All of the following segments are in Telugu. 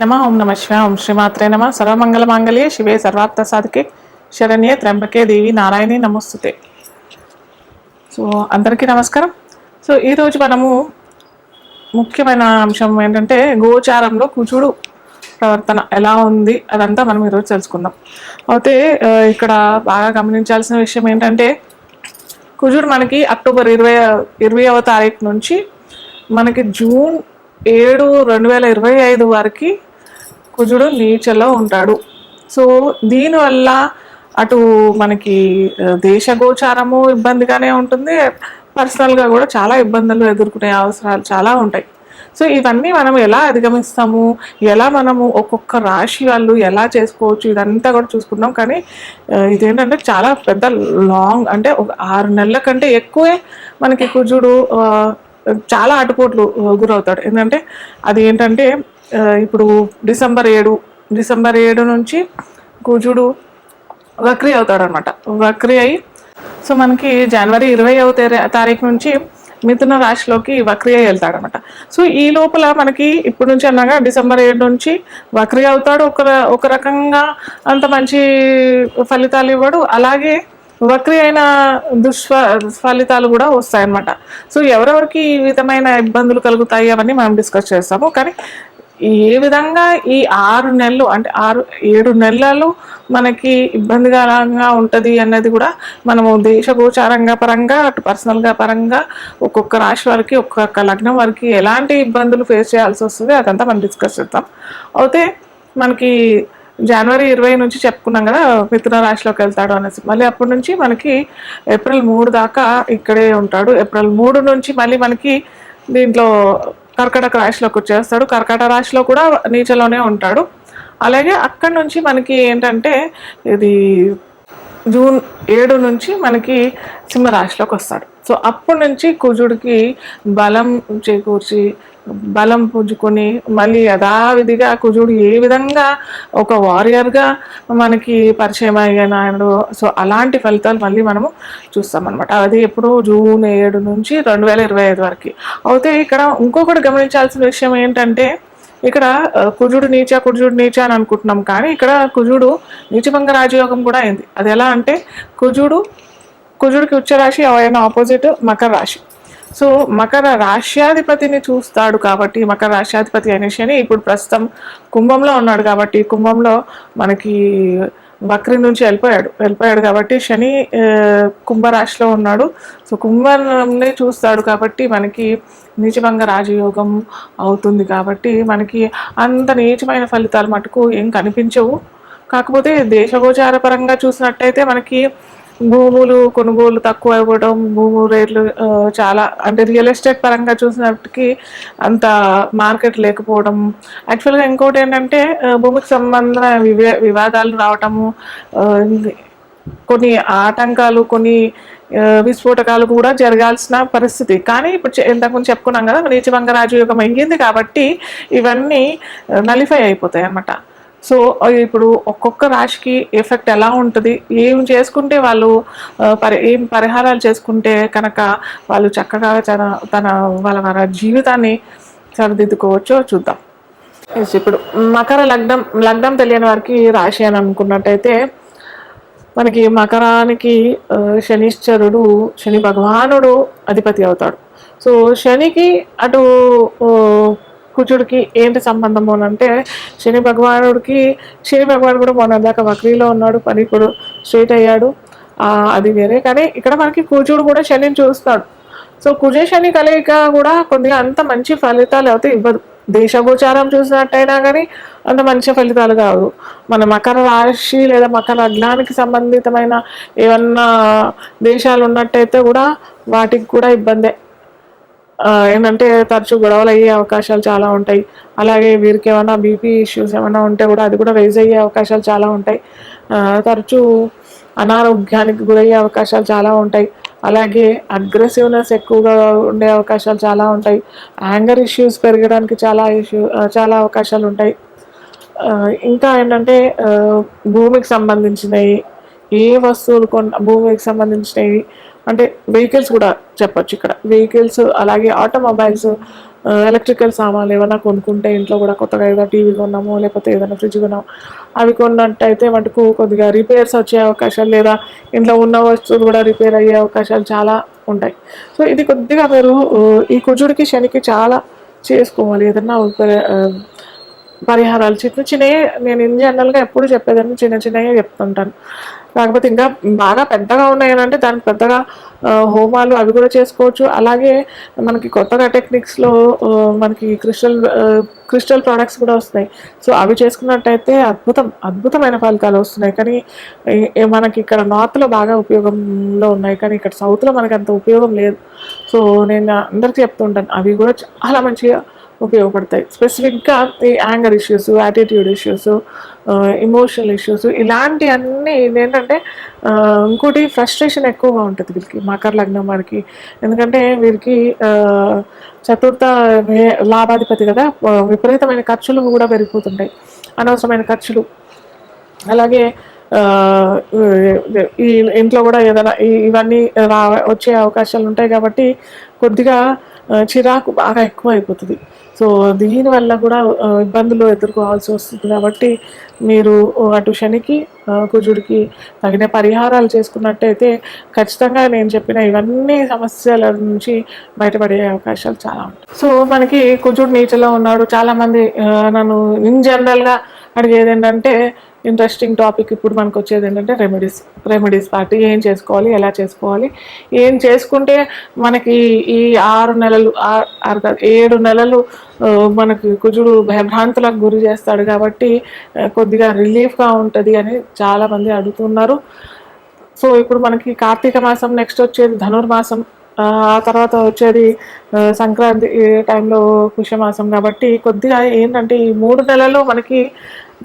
నమ ఓం నమ శివ ఓం శ్రీమాత్రే నమ. సర్వమంగళ మాంగళ్యే శివే సర్వార్థ సాధికే శరణ్యే త్రంబకే దేవి నారాయణి నమస్తుతే. సో అందరికీ నమస్కారం. సో ఈరోజు మనము ముఖ్యమైన అంశం ఏంటంటే గోచారంలో కుజుడు ప్రవర్తన ఎలా ఉంది అదంతా మనం ఈరోజు తెలుసుకుందాం. అయితే ఇక్కడ బాగా గమనించాల్సిన విషయం ఏంటంటే కుజుడు మనకి అక్టోబర్ ఇరవై ఇరవైవ తారీఖు నుంచి మనకి జూన్ ఏడు రెండు వేల ఇరవై ఐదు వరకు కుజుడు నీచలో ఉంటాడు. సో దీనివల్ల అటు మనకి దేశగోచారము ఇబ్బందిగానే ఉంటుంది. పర్సనల్గా కూడా చాలా ఇబ్బందులు ఎదుర్కొనే అవసరాలు చాలా ఉంటాయి. సో ఇవన్నీ మనం ఎలా అధిగమిస్తాము? ఎలా మనము ఒక్కొక్క రాశి వాళ్ళు ఎలా చేసుకోవచ్చు? ఇదంతా కూడా చూసుకున్నాం కానీ ఇదేంటంటే చాలా పెద్ద లాంగ్ అంటే ఒక ఆరు నెలల కంటే ఎక్కువే మనకి కుజుడు చాలా అటుపోట్లు గురవుతాడు. ఏంటంటే అది ఏంటంటే ఇప్పుడు డిసెంబర్ ఏడు డిసెంబర్ ఏడు నుంచి కుజుడు వక్రీ అవుతాడు అనమాట వక్రీ అయి సో మనకి జనవరి ఇరవై తారీఖు నుంచి మిథున రాశిలోకి వక్రీ అయి వెళ్తాడు అనమాట సో ఈ లోపల మనకి ఇప్పటి నుంచి అనగా డిసెంబర్ ఏడు నుంచి వక్రీ అవుతాడు. ఒక ఒక రకంగా అంత మంచి ఫలితాలు ఇవ్వడు. అలాగే వక్రీ అయిన దుష్ఫ ఫలితాలు కూడా వస్తాయన్నమాట. సో ఎవరెవరికి ఈ విధమైన ఇబ్బందులు కలుగుతాయి అవన్నీ మనం డిస్కస్ చేస్తాము. కానీ ఏ విధంగా ఈ ఆరు నెలలు అంటే ఆరు ఏడు నెలలు మనకి ఇబ్బందికరంగా ఉంటుంది అన్నది కూడా మనము దేశగోచారంగా పరంగా అటు పర్సనల్గా పరంగా ఒక్కొక్క రాశి వారికి ఒక్కొక్క లగ్నం వారికి ఎలాంటి ఇబ్బందులు ఫేస్ చేయాల్సి వస్తుంది అదంతా మనం డిస్కస్ చేద్దాం. అయితే మనకి జనవరి ఇరవై నుంచి చెప్పుకున్నాం కదా మిథున రాశిలోకి వెళ్తాడు అనేసి. మళ్ళీ అప్పటి నుంచి మనకి ఏప్రిల్ మూడు దాకా ఇక్కడే ఉంటాడు. ఏప్రిల్ మూడు నుంచి మళ్ళీ మనకి దీంట్లో కర్కటక రాశిలోకి వచ్చేస్తాడు. కర్కట రాశిలో కూడా నీచలోనే ఉంటాడు. అలాగే అక్కడి నుంచి మనకి ఏంటంటే ఇది జూన్ ఏడు నుంచి మనకి సింహరాశిలోకి వస్తాడు. సో అప్పటి నుంచి కుజుడికి బలం చేకూర్చి బలం పుంజుకొని మళ్ళీ యథావిధిగా కుజుడు ఏ విధంగా ఒక వారియర్గా మనకి పరిచయం అయ్యాడు సో అలాంటి ఫలితాలు మళ్ళీ మనము చూస్తామన్నమాట. అది ఎప్పుడు జూన్ ఏడు నుంచి రెండు వేల ఇరవై ఐదు వరకు. అయితే ఇక్కడ ఇంకొకటి గమనించాల్సిన విషయం ఏంటంటే ఇక్కడ కుజుడు నీచ కుజుడు నీచ అని అనుకుంటున్నాం కానీ ఇక్కడ కుజుడు నీచభంగ రాజయోగం కూడా అయింది. అది ఎలా అంటే కుజుడు కుజుడికి ఉచ్చ రాశి ఆయన ఆపోజిట్ మకర రాశి. సో మకర రాశ్యాధిపతిని చూస్తాడు కాబట్టి మకర రాశ్యాధిపతి అయిన శని ఇప్పుడు ప్రస్తుతం కుంభంలో ఉన్నాడు కాబట్టి కుంభంలో మనకి వక్రి నుంచి వెళ్ళిపోయాడు. వెళ్ళిపోయాడు కాబట్టి శని కుంభరాశిలో ఉన్నాడు. సో కుంభంని చూస్తాడు కాబట్టి మనకి నీచభంగ రాజయోగం అవుతుంది కాబట్టి మనకి అంత నీచమైన ఫలితాలు మటుకు ఏం కనిపించవు. కాకపోతే దేశగోచార పరంగా చూసినట్టయితే మనకి భూములు కొనుగోలు తక్కువ ఇవ్వడం భూము రేట్లు చాలా అంటే రియల్ ఎస్టేట్ పరంగా చూసినప్పటికీ అంత మార్కెట్ లేకపోవడం. యాక్చువల్గా ఇంకోటి ఏంటంటే భూమికి సంబంధ వివే వివాదాలు రావటము కొన్ని ఆటంకాలు కొన్ని విస్ఫోటకాలు కూడా జరగాల్సిన పరిస్థితి. కానీ ఇప్పుడు ఇంతకుముందు చెప్పుకున్నాం కదా నీచభంగ రాజయోగం అయ్యింది కాబట్టి ఇవన్నీ నలిఫై అయిపోతాయి అన్నమాట సో ఇప్పుడు ఒక్కొక్క రాశికి ఎఫెక్ట్ ఎలా ఉంటుంది? ఏం చేసుకుంటే వాళ్ళు పరి ఏం పరిహారాలు చేసుకుంటే కనుక వాళ్ళు చక్కగా తన తన వాళ్ళ వాళ్ళ జీవితాన్ని సరిదిద్దుకోవచ్చో చూద్దాం. ఇప్పుడు మకర లగ్నం లగ్నం తెలియని వారికి రాశి అని అనుకున్నట్టయితే మనకి మకరానికి శనిశ్చరుడు శని భగవానుడు అధిపతి అవుతాడు. సో శనికి అటు కుజుడికి ఏంటి సంబంధము అని అంటే శని భగవానుడికి శని భగవానుడు కూడా మొన్న దాకా వక్రీలో ఉన్నాడు పని కూడా అయ్యాడు. అది వేరే. కానీ ఇక్కడ మనకి కూచుడు కూడా శనిని చూస్తాడు. సో కుజ శని కలయిక కూడా కొద్దిగా అంత మంచి ఫలితాలు అయితే ఇవ్వదు. దేశగోచారం చూసినట్టయినా కానీ అంత మంచి ఫలితాలు కాదు. మన మకర రాశి లేదా మకర లగ్నానికి సంబంధితమైన ఏమన్నా దేశాలు ఉన్నట్టయితే కూడా వాటికి కూడా ఇబ్బందే. ఏంటంటే తరచూ గొడవలు అయ్యే అవకాశాలు చాలా ఉంటాయి. అలాగే వీరికి ఏమైనా బీపీ ఇష్యూస్ ఏమైనా ఉంటే కూడా అది కూడా రైజ్ అయ్యే అవకాశాలు చాలా ఉంటాయి. తరచూ అనారోగ్యానికి గురయ్యే అవకాశాలు చాలా ఉంటాయి. అలాగే అగ్రెసివ్నెస్ ఎక్కువగా ఉండే అవకాశాలు చాలా ఉంటాయి. యాంగర్ ఇష్యూస్ పెరగడానికి చాలా ఇష్యూ చాలా అవకాశాలు ఉంటాయి. ఇంకా ఏంటంటే భూమికి సంబంధించినవి ఏ వస్తువులు కొన్న భూమికి సంబంధించినవి అంటే వెహికల్స్ కూడా చెప్పచ్చు ఇక్కడ. వెహికల్స్ అలాగే ఆటోమొబైల్స్ ఎలక్ట్రికల్ సామాన్లు ఏమైనా కొనుక్కుంటే ఇంట్లో కూడా కొత్తగా ఏదైనా టీవీ కొన్నాము లేకపోతే ఏదైనా ఫ్రిడ్జ్ కొన్నాము అవి కొన్నట్టయితే మటుకు కొద్దిగా రిపేర్స్ వచ్చే అవకాశాలు లేదా ఇంట్లో ఉన్న వస్తువులు కూడా రిపేర్ అయ్యే అవకాశాలు చాలా ఉంటాయి. సో ఇది కొద్దిగా మీరు ఈ కుజుడికి శనికి చాలా చేసుకోవాలి. ఏదన్నా పరిహారాలు చిన్న చిన్నవి నేను ఇన్ జనరల్గా ఎప్పుడు చెప్పేదాన్ని చిన్న చిన్నవి చెప్తుంటాను. కాకపోతే ఇంకా బాగా పెద్దగా ఉన్నాయనంటే దానికి పెద్దగా హోమాలు అవి కూడా చేసుకోవచ్చు. అలాగే మనకి కొత్తగా టెక్నిక్స్లో మనకి క్రిస్టల్ క్రిస్టల్ ప్రోడక్ట్స్ కూడా వస్తున్నాయి. సో అవి చేసుకున్నట్టయితే అద్భుతం అద్భుతమైన ఫలితాలు వస్తున్నాయి. కానీ మనకి ఇక్కడ నార్త్లో బాగా ఉపయోగంలో ఉన్నాయి. కానీ ఇక్కడ సౌత్లో మనకి అంత ఉపయోగం లేదు. సో నేను అందరికీ చెప్తుంటాను. అవి కూడా చాలా మంచిగా ఉపయోగపడతాయి. స్పెసిఫిక్గా ఈ anger issues attitude issues emotional issues ఇలాంటివన్నీ ఏంటంటే ఇంకోటి ఫ్రస్ట్రేషన్ ఎక్కువగా ఉంటుంది వీరికి మకర లగ్నం వారికి ఎందుకంటే వీరికి చతుర్థ లాభాధిపతి కదా విపరీతమైన ఖర్చులు కూడా పెరిగిపోతుంటాయి అనవసరమైన ఖర్చులు. అలాగే ఈ ఇంట్లో కూడా ఏదైనా ఇవన్నీ రా వచ్చే అవకాశాలు ఉంటాయి కాబట్టి కొద్దిగా చిరాకు బాగా ఎక్కువ అయిపోతుంది సో దీనివల్ల కూడా ఇబ్బందులు ఎదుర్కోవాల్సి వస్తుంది. కాబట్టి మీరు అటు శనికి కుజుడికి తగిన పరిహారాలు చేసుకున్నట్టయితే ఖచ్చితంగా నేను చెప్పిన ఇవన్నీ సమస్యల నుంచి బయటపడే అవకాశాలు చాలా ఉంటాయి. సో మనకి కుజుడు నీచలో ఉన్నాడు. చాలామంది నన్ను ఇన్ జనరల్గా అడిగేది ఏంటంటే ఇంట్రెస్టింగ్ టాపిక్ ఇప్పుడు మనకు వచ్చేది ఏంటంటే రెమెడీస్ రెమెడీస్ పార్టీ ఏం చేసుకోవాలి ఎలా చేసుకోవాలి? ఏం చేసుకుంటే మనకి ఈ ఆరు నెలలు ఆరు ఏడు నెలలు మనకి కుజుడు భయభ్రాంతులకు గురి చేస్తాడు కాబట్టి కొద్దిగా రిలీఫ్గా ఉంటుంది అని చాలామంది అడుగుతున్నారు. సో ఇప్పుడు మనకి కార్తీక మాసం నెక్స్ట్ వచ్చేది ధనుర్మాసం. ఆ తర్వాత వచ్చేది సంక్రాంతి టైంలో పుష్యమాసం. కాబట్టి కొద్దిగా ఏంటంటే ఈ మూడు నెలలు మనకి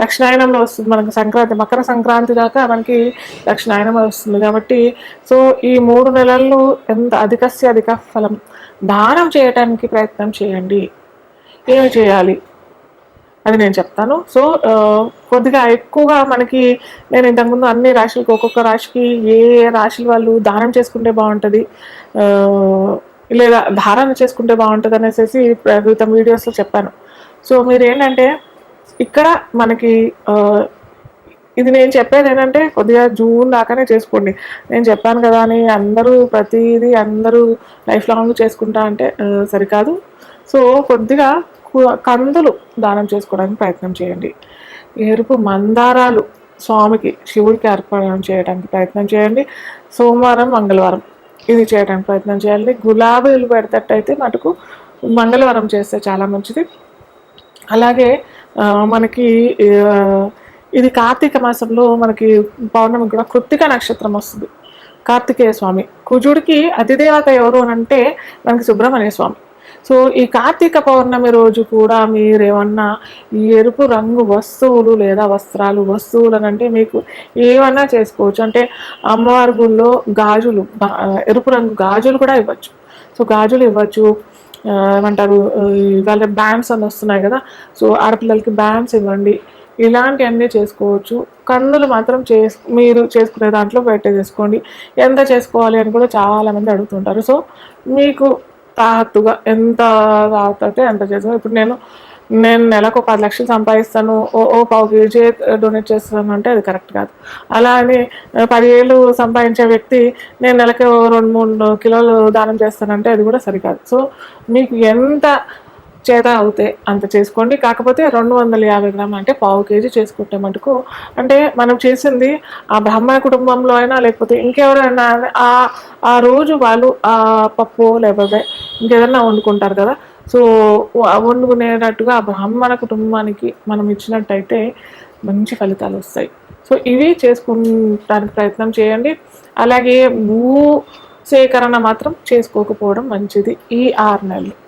దక్షిణాయనంలో వస్తుంది. మనకి సంక్రాంతి మకర సంక్రాంతి దాకా మనకి దక్షిణాయనమే వస్తుంది కాబట్టి సో ఈ మూడు నెలల్లో ఎంత అధికస్య అధిక ఫలం. దానం చేయటానికి ప్రయత్నం చేయండి. ఏమి చేయాలి? అది నేను చెప్తాను. సో కొద్దిగా ఎక్కువగా మనకి నేను ఇంతకుముందు అన్ని రాశులకు ఒక్కొక్క రాశికి ఏ రాశుల వాళ్ళు దానం చేసుకుంటే బాగుంటుంది లేదా ధారణ చేసుకుంటే బాగుంటుంది అనేసి క్రితం వీడియోస్లో చెప్పాను. సో మీరు ఏంటంటే ఇక్కడ మనకి ఇది నేను చెప్పేది ఏంటంటే కొద్దిగా జూన్ దాకానే చేసుకోండి. నేను చెప్పాను కదా అని అందరూ ప్రతిదీ అందరూ లైఫ్ లాంగ్ చేసుకుంటా అంటే సరికాదు. సో కొద్దిగా కందులు దానం చేసుకోవడానికి ప్రయత్నం చేయండి. ఎరుపు మందారాలు స్వామికి శివుడికి అర్పణం చేయడానికి ప్రయత్నం చేయండి. సోమవారం మంగళవారం ఇది చేయడానికి ప్రయత్నం చేయాలి గులాబీలు పెడతట్టయితే మటుకు మంగళవారం చేస్తే చాలా మంచిది. అలాగే మనకి ఇది కార్తీక మాసంలో మనకి పౌర్ణమి కూడా కృత్తిక నక్షత్రం వస్తుంది. కార్తికేయ స్వామి. కుజుడికి అతిదేవత ఎవరు అని అంటే మనకి సుబ్రహ్మణ్య స్వామి. సో ఈ కార్తీక పౌర్ణమి రోజు కూడా మీరేమన్నా ఎరుపు రంగు వస్తువులు లేదా వస్త్రాలు వస్తువులు అంటే మీకు ఏమన్నా చేసుకోవచ్చు. అంటే అమ్మవారి గుళ్ళో గాజులు ఎరుపు రంగు గాజులు కూడా ఇవ్వచ్చు. సో గాజులు ఇవ్వచ్చు ఏమంటారు ఇవాళ బ్యాండ్స్ అని వస్తున్నాయి కదా సో ఆడపిల్లలకి బ్యాండ్స్ ఇవ్వండి. ఇలాంటివన్నీ చేసుకోవచ్చు. కందులు మాత్రం చేసు మీరు చేసుకునే దాంట్లో పెట్టేసేసుకోండి ఎంత చేసుకోవాలి అని కూడా చాలామంది అడుగుతుంటారు. సో మీకు తాహత్తుగా ఎంత తాగుతుంటే ఎంత చేసుకో ఇప్పుడు నేను నేను నెలకు పది లక్షలు సంపాదిస్తాను ఓ ఓ పావు కేజీ డొనేట్ చేస్తాను అంటే అది కరెక్ట్ కాదు. అలా అని పదివేలు సంపాదించే వ్యక్తి నేను నెలకు రెండు మూడు కిలోలు దానం చేస్తానంటే అది కూడా సరికాదు. సో మీకు ఎంత చేత అవుతే అంత చేసుకోండి. కాకపోతే రెండు వందల యాభై గ్రాములు అంటే పావు కేజీ చేసుకుంటే మటుకు అంటే మనం చేసింది ఆ బ్రాహ్మణ కుటుంబంలో అయినా లేకపోతే ఇంకెవరైనా ఆ ఆ రోజు వాళ్ళు ఆ పప్పు లేకపోతే ఇంకేదన్నా వండుకుంటారు కదా సో వండుకునేటట్టుగా ఆ బ్రాహ్మణ కుటుంబానికి మనం ఇచ్చినట్టయితే మంచి ఫలితాలు వస్తాయి. సో ఇవి చేసుకుంటానికి ప్రయత్నం చేయండి. అలాగే భూ సేకరణ మాత్రం చేసుకోకపోవడం మంచిది ఈ ఆరు నెలలు.